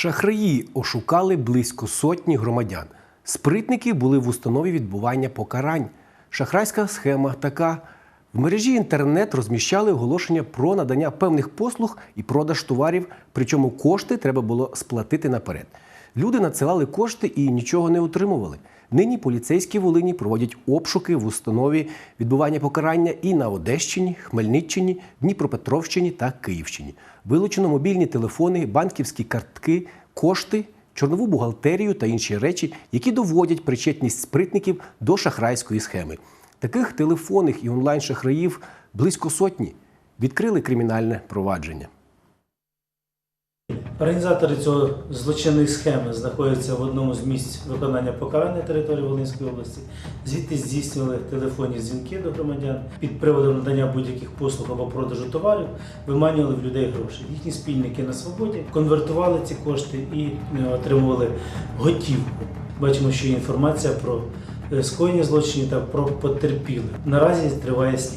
Шахраї ошукали близько сотні громадян. Спритники були в установі відбування покарань. Шахрайська схема така. В мережі інтернет розміщали оголошення про надання певних послуг і продаж товарів, причому кошти треба було сплатити наперед. Люди надсилали кошти і нічого не отримували. Нині поліцейські Волині проводять обшуки в установі відбування покарання і на Одещині, Хмельниччині, Дніпропетровщині та Київщині. Вилучено мобільні телефони, банківські картки, кошти, чорнову бухгалтерію та інші речі, які доводять причетність спритників до шахрайської схеми. Таких телефонних і онлайн-шахраїв близько сотні. Відкрили кримінальне провадження. Організатори цього злочинної схеми знаходяться в одному з місць виконання покарання території Волинської області. Звідти здійснювали телефонні дзвінки до громадян під приводом надання будь-яких послуг або продажу товарів, виманювали в людей гроші. Їхні спільники на свободі конвертували ці кошти і е, отримували готівку. Бачимо, що є інформація про е, скоєння злочинів та про потерпілих. Наразі триває слідство.